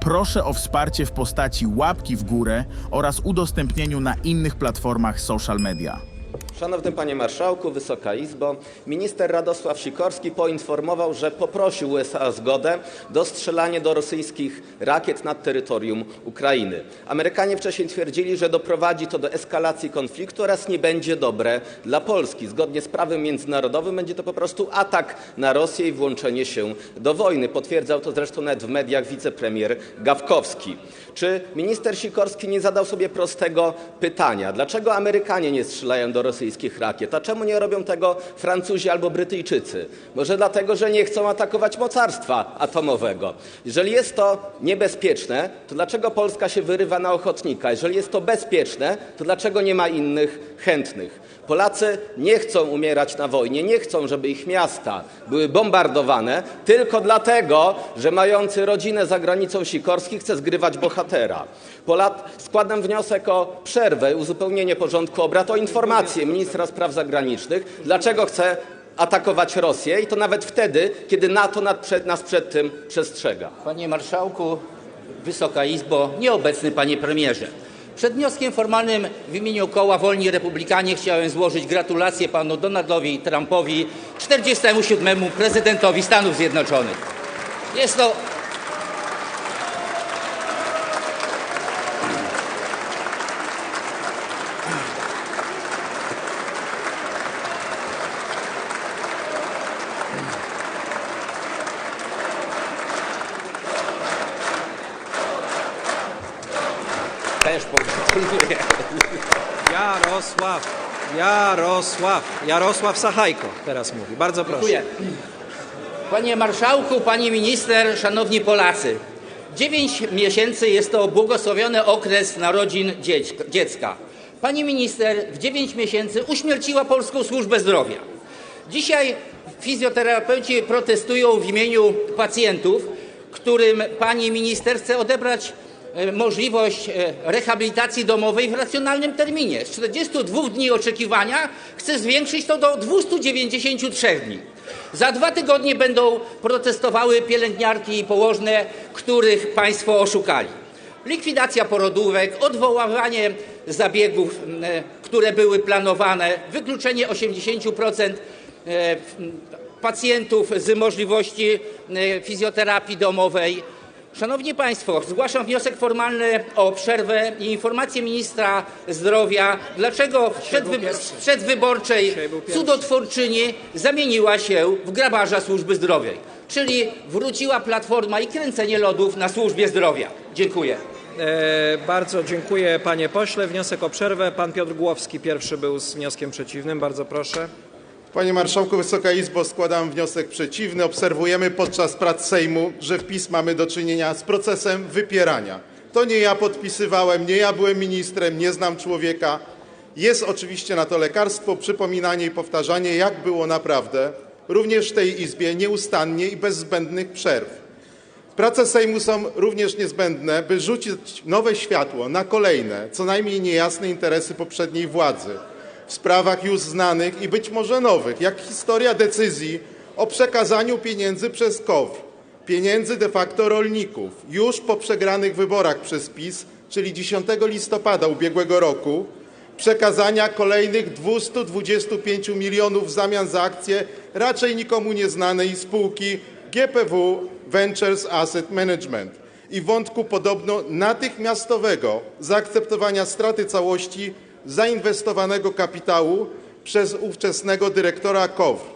proszę o wsparcie w postaci łapki w górę oraz udostępnieniu na innych platformach social media. Szanowny Panie Marszałku, Wysoka Izbo, minister Radosław Sikorski poinformował, że poprosił USA o zgodę do strzelania do rosyjskich rakiet nad terytorium Ukrainy. Amerykanie wcześniej twierdzili, że doprowadzi to do eskalacji konfliktu oraz nie będzie dobre dla Polski. Zgodnie z prawem międzynarodowym będzie to po prostu atak na Rosję i włączenie się do wojny. Potwierdzał to zresztą nawet w mediach wicepremier Gawkowski. Czy minister Sikorski nie zadał sobie prostego pytania, dlaczego Amerykanie nie strzelają do rosyjskich rakiet, a czemu nie robią tego Francuzi albo Brytyjczycy? Może dlatego, że nie chcą atakować mocarstwa atomowego. Jeżeli jest to niebezpieczne, to dlaczego Polska się wyrywa na ochotnika? Jeżeli jest to bezpieczne, to dlaczego nie ma innych chętnych? Polacy nie chcą umierać na wojnie, nie chcą, żeby ich miasta były bombardowane, tylko dlatego, że mający rodzinę za granicą Sikorski chce zgrywać bohatera. Składam wniosek o przerwę, uzupełnienie porządku obrad o informację ministra spraw zagranicznych, dlaczego chce atakować Rosję i to nawet wtedy, kiedy NATO nas przed tym przestrzega. Panie Marszałku, Wysoka Izbo, nieobecny Panie Premierze. Przed wnioskiem formalnym w imieniu koła Wolni Republikanie chciałem złożyć gratulacje panu Donaldowi Trumpowi, 47. prezydentowi Stanów Zjednoczonych. Jest to też pogratuluję. Jarosław, Jarosław, Sachajko teraz mówi. Bardzo proszę. Dziękuję. Panie Marszałku, Pani Minister, Szanowni Polacy. Dziewięć miesięcy jest to błogosławiony okres narodzin dziecka-. Pani Minister w dziewięć miesięcy uśmierciła Polską Służbę Zdrowia. Dzisiaj fizjoterapeuci protestują w imieniu pacjentów, którym Pani Minister chce odebrać możliwość e, rehabilitacji domowej w racjonalnym terminie. Z 42 dni oczekiwania chce zwiększyć to do 293 dni. Za dwa tygodnie będą protestowały pielęgniarki i położne, których państwo oszukali. Likwidacja porodówek, odwoływanie zabiegów, e, które były planowane, wykluczenie 80% e, m, pacjentów z możliwości e, fizjoterapii domowej. Szanowni Państwo, zgłaszam wniosek formalny o przerwę i informację ministra zdrowia, dlaczego w przedwy w przedwyborczej cudotwórczyni zamieniła się w grabarza służby zdrowia. Czyli wróciła platforma i kręcenie lodów na służbie zdrowia. Dziękuję. E, bardzo dziękuję panie pośle. Wniosek o przerwę. Pan Piotr Głowski pierwszy był z wnioskiem przeciwnym. Bardzo proszę. Panie Marszałku, Wysoka Izbo, składam wniosek przeciwny. Obserwujemy podczas prac Sejmu, że w PiS mamy do czynienia z procesem wypierania. To nie ja podpisywałem, nie ja byłem ministrem, nie znam człowieka. Jest oczywiście na to lekarstwo, przypominanie i powtarzanie, jak było naprawdę, również w tej Izbie, nieustannie i bez zbędnych przerw. Prace Sejmu są również niezbędne, by rzucić nowe światło na kolejne, co najmniej niejasne interesy poprzedniej władzy w sprawach już znanych i być może nowych, jak historia decyzji o przekazaniu pieniędzy przez KOW, pieniędzy de facto rolników, już po przegranych wyborach przez PiS, czyli 10 listopada ubiegłego roku, przekazania kolejnych 225 milionów w zamian za akcje raczej nikomu nieznanej spółki GPW Ventures Asset Management. I wątku podobno natychmiastowego zaakceptowania straty całości zainwestowanego kapitału przez ówczesnego dyrektora KOWR.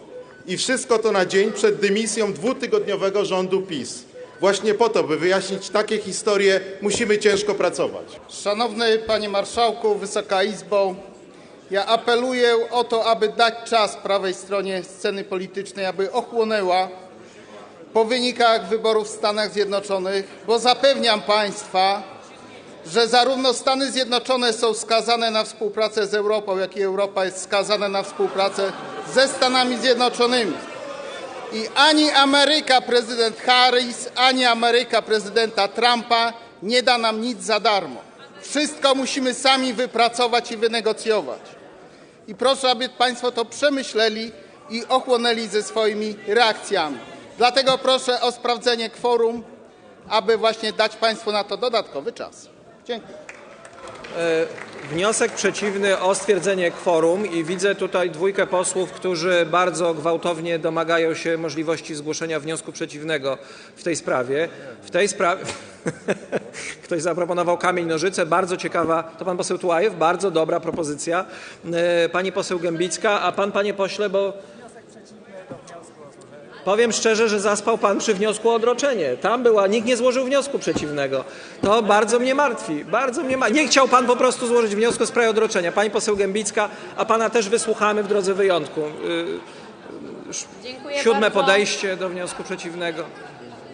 I wszystko to na dzień przed dymisją dwutygodniowego rządu PiS. Właśnie po to, by wyjaśnić takie historie, musimy ciężko pracować. Szanowny Panie Marszałku, Wysoka Izbo, ja apeluję o to, aby dać czas prawej stronie sceny politycznej, aby ochłonęła po wynikach wyborów w Stanach Zjednoczonych, bo zapewniam Państwa, że zarówno Stany Zjednoczone są skazane na współpracę z Europą, jak i Europa jest skazana na współpracę ze Stanami Zjednoczonymi. I ani Ameryka prezydent Harris, ani Ameryka prezydenta Trumpa nie da nam nic za darmo. Wszystko musimy sami wypracować i wynegocjować. I proszę, aby Państwo to przemyśleli i ochłonęli ze swoimi reakcjami. Dlatego proszę o sprawdzenie kworum aby właśnie dać Państwu na to dodatkowy czas. Dziękuję. Wniosek przeciwny o stwierdzenie kworum i widzę tutaj dwójkę posłów, którzy bardzo gwałtownie domagają się możliwości zgłoszenia wniosku przeciwnego w tej sprawie. W tej sprawie ktoś zaproponował kamień nożyce, bardzo ciekawa, to pan poseł Tułajew, bardzo dobra propozycja. E, Pani poseł Gębicka, a pan panie pośle, bo Powiem szczerze, że zaspał pan przy wniosku o odroczenie. Tam była, nikt nie złożył wniosku przeciwnego. To bardzo mnie martwi. Bardzo mnie ma... Nie chciał pan po prostu złożyć wniosku w sprawie odroczenia. Pani poseł Gębicka, a pana też wysłuchamy w drodze wyjątku. Yy, Dziękuję Siódme bardzo. podejście do wniosku przeciwnego.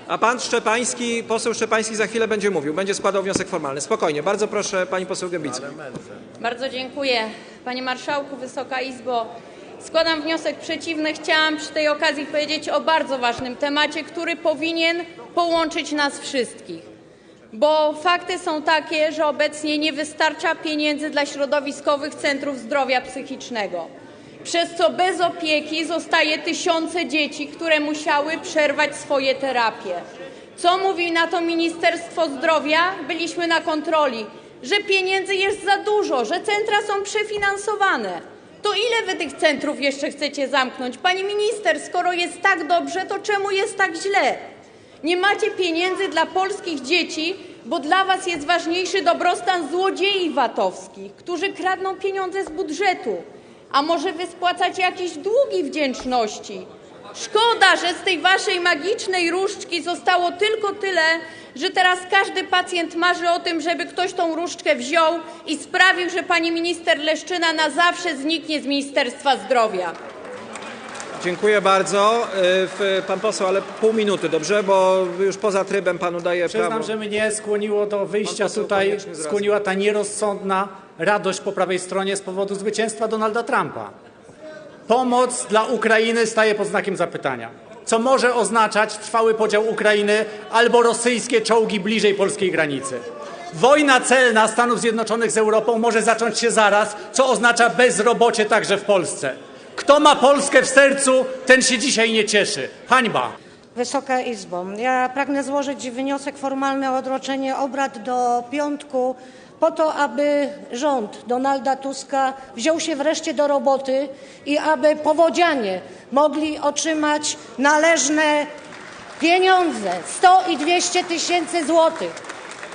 A pan Szczepański, poseł Szczepański za chwilę będzie mówił, będzie składał wniosek formalny. Spokojnie, bardzo proszę pani poseł Gębicka. Bardzo dziękuję. Panie Marszałku, Wysoka Izbo. Składam wniosek przeciwny. Chciałam przy tej okazji powiedzieć o bardzo ważnym temacie, który powinien połączyć nas wszystkich. Bo fakty są takie, że obecnie nie wystarcza pieniędzy dla środowiskowych centrów zdrowia psychicznego, przez co bez opieki zostaje tysiące dzieci, które musiały przerwać swoje terapie. Co mówi na to Ministerstwo Zdrowia? Byliśmy na kontroli, że pieniędzy jest za dużo, że centra są przefinansowane. To ile wy tych centrów jeszcze chcecie zamknąć? Pani minister, skoro jest tak dobrze, to czemu jest tak źle? Nie macie pieniędzy dla polskich dzieci, bo dla was jest ważniejszy dobrostan złodziei VAT-owskich, którzy kradną pieniądze z budżetu. A może wy spłacacie jakieś długi wdzięczności? Szkoda, że z tej waszej magicznej różdżki zostało tylko tyle, że teraz każdy pacjent marzy o tym, żeby ktoś tą różdżkę wziął i sprawił, że pani minister Leszczyna na zawsze zniknie z Ministerstwa Zdrowia. Dziękuję bardzo. W- Pan poseł, ale pół minuty, dobrze? Bo już poza trybem panu daję Przyznam, prawo. że mnie skłoniło do wyjścia poseł tutaj, koniecznie zwraca. skłoniła ta nierozsądna radość po prawej stronie z powodu zwycięstwa Donalda Trumpa. Pomoc dla Ukrainy staje pod znakiem zapytania. Co może oznaczać trwały podział Ukrainy albo rosyjskie czołgi bliżej polskiej granicy. Wojna celna Stanów Zjednoczonych z Europą może zacząć się zaraz, co oznacza bezrobocie także w Polsce. Kto ma Polskę w sercu, ten się dzisiaj nie cieszy. Hańba. Wysoka Izbo, ja pragnę złożyć wniosek formalny o odroczenie obrad do piątku po to, aby rząd Donalda Tuska wziął się wreszcie do roboty i aby powodzianie mogli otrzymać należne pieniądze 100 i 200 tysięcy złotych.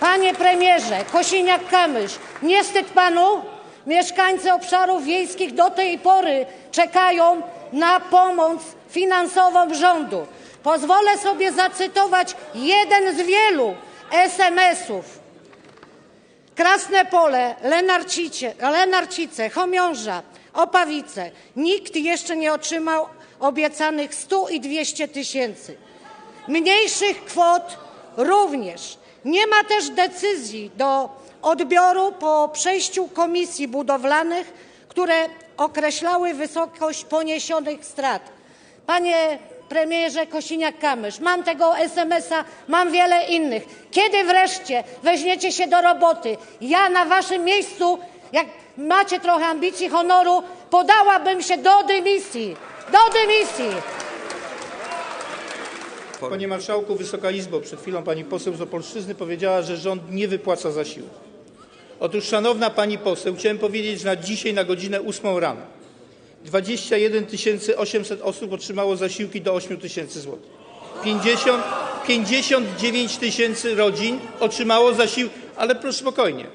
Panie premierze, Kosiniak-Kamysz, nie wstyd panu? Mieszkańcy obszarów wiejskich do tej pory czekają na pomoc finansową rządu. Pozwolę sobie zacytować jeden z wielu SMS-ów. Krasne Pole, Lenarcice, Lenarcice, Chomiąża, Opawice. Nikt jeszcze nie otrzymał obiecanych 100 i 200 tysięcy. Mniejszych kwot również. Nie ma też decyzji do odbioru po przejściu komisji budowlanych, które określały wysokość poniesionych strat. Panie premierze Kosiniak-Kamysz, mam tego SMS-a, mam wiele innych. Kiedy wreszcie weźmiecie się do roboty? Ja na waszym miejscu, jak macie trochę ambicji, honoru, podałabym się do dymisji. Do dymisji. Panie Marszałku, Wysoka Izbo, przed chwilą pani poseł z Opolszczyzny powiedziała, że rząd nie wypłaca zasiłku. Otóż, szanowna pani poseł, chciałem powiedzieć, że na dzisiaj na godzinę 8 rano 21 800 osób otrzymało zasiłki do 8 tysięcy złotych. 50, 59 tysięcy rodzin otrzymało zasiłki, ale proszę spokojnie.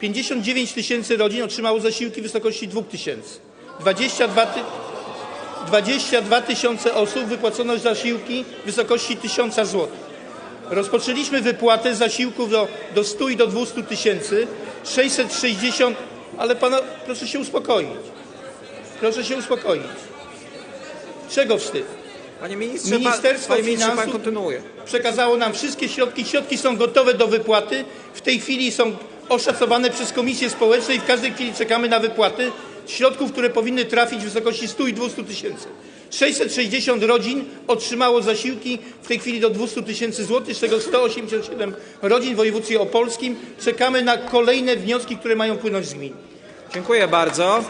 59 tysięcy rodzin otrzymało zasiłki w wysokości 2 tysięcy. 22 ty, 22 tysiące osób wypłacono zasiłki w wysokości 1000 zł. Rozpoczęliśmy wypłatę zasiłków do, do 100 i do 200 tysięcy, 660, ale proszę się uspokoić. Proszę się uspokoić. Czego wstyd? Panie ministrze, Ministerstwo pan, panie ministrze, pan Finansów kontynuuje. przekazało nam wszystkie środki. Środki są gotowe do wypłaty. W tej chwili są oszacowane przez Komisję Społeczną i w każdej chwili czekamy na wypłaty środków, które powinny trafić w wysokości 100 i 200 tysięcy. 660 rodzin otrzymało zasiłki w tej chwili do 200 tysięcy złotych, z czego 187 rodzin w województwie opolskim. Czekamy na kolejne wnioski, które mają płynąć z gmin. Dziękuję bardzo.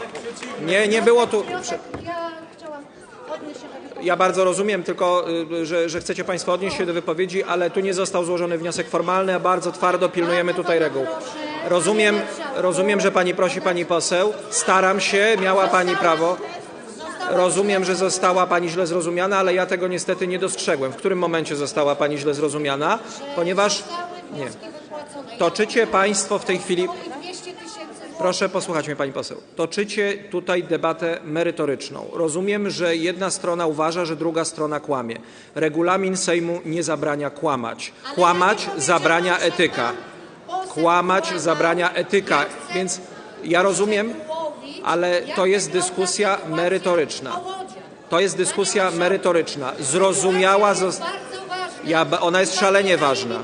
Nie, nie było tu... Ja bardzo rozumiem tylko, y, że, że chcecie Państwo odnieść się do wypowiedzi, ale tu nie został złożony wniosek formalny, a bardzo twardo pilnujemy tutaj reguł. Rozumiem, rozumiem, że Pani prosi Pani poseł. Staram się, miała Pani prawo. Rozumiem, że została Pani źle zrozumiana, ale ja tego niestety nie dostrzegłem. W którym momencie została Pani źle zrozumiana? Ponieważ nie. Toczycie Państwo w tej chwili. Proszę posłuchać mnie, pani poseł. Toczycie tutaj debatę merytoryczną. Rozumiem, że jedna strona uważa, że druga strona kłamie. Regulamin Sejmu nie zabrania kłamać. Kłamać zabrania etyka. Kłamać zabrania etyka. Więc ja rozumiem, ale to jest dyskusja merytoryczna. To jest dyskusja merytoryczna. Zrozumiała. Ja, ona jest szalenie ważna.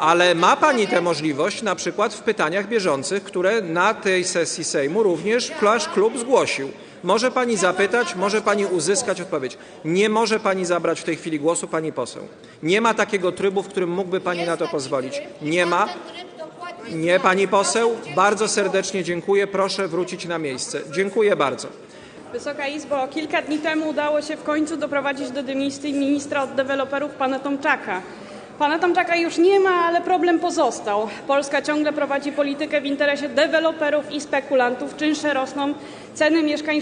Ale ma Pani tę możliwość na przykład w pytaniach bieżących, które na tej sesji Sejmu również nasz klub zgłosił. Może Pani zapytać, może Pani uzyskać odpowiedź. Nie może Pani zabrać w tej chwili głosu Pani poseł. Nie ma takiego trybu, w którym mógłby Pani na to pozwolić. Nie ma. Nie Pani poseł. Bardzo serdecznie dziękuję. Proszę wrócić na miejsce. Dziękuję bardzo. Wysoka Izbo, kilka dni temu udało się w końcu doprowadzić do dymisji ministra od deweloperów pana Tomczaka. Pana Tomczaka już nie ma, ale problem pozostał. Polska ciągle prowadzi politykę w interesie deweloperów i spekulantów. Czynsze rosną, ceny mieszkań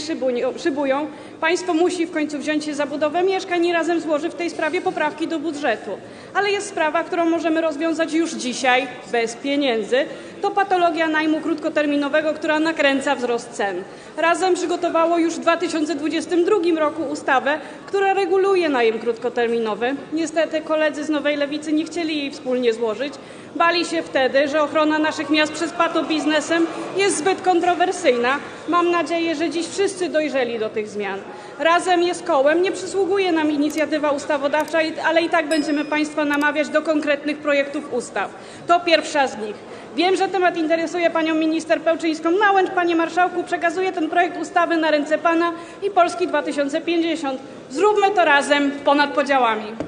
szybują-. Państwo musi w końcu wziąć się za budowę mieszkań i razem złoży w tej sprawie poprawki do budżetu. Ale jest sprawa, którą możemy rozwiązać już dzisiaj, bez pieniędzy. To patologia najmu krótkoterminowego, która nakręca wzrost cen. Razem przygotowało już w 2022 roku ustawę, która reguluje najem krótkoterminowy. Niestety koledzy z Nowej Lewicy nie chcieli jej wspólnie złożyć. Bali się wtedy, że ochrona naszych miast przed patobiznesem jest zbyt kontrowersyjna. Mam nadzieję, że dziś wszyscy dojrzeli do tych zmian. Razem jest kołem. Nie przysługuje nam inicjatywa ustawodawcza, ale i tak będziemy Państwa namawiać do konkretnych projektów ustaw. To pierwsza z nich. Wiem, że temat interesuje panią minister Pełczyńską-Nałęcz. Panie marszałku, przekazuję ten projekt ustawy na ręce pana i Polski 2050. Zróbmy to razem, ponad podziałami.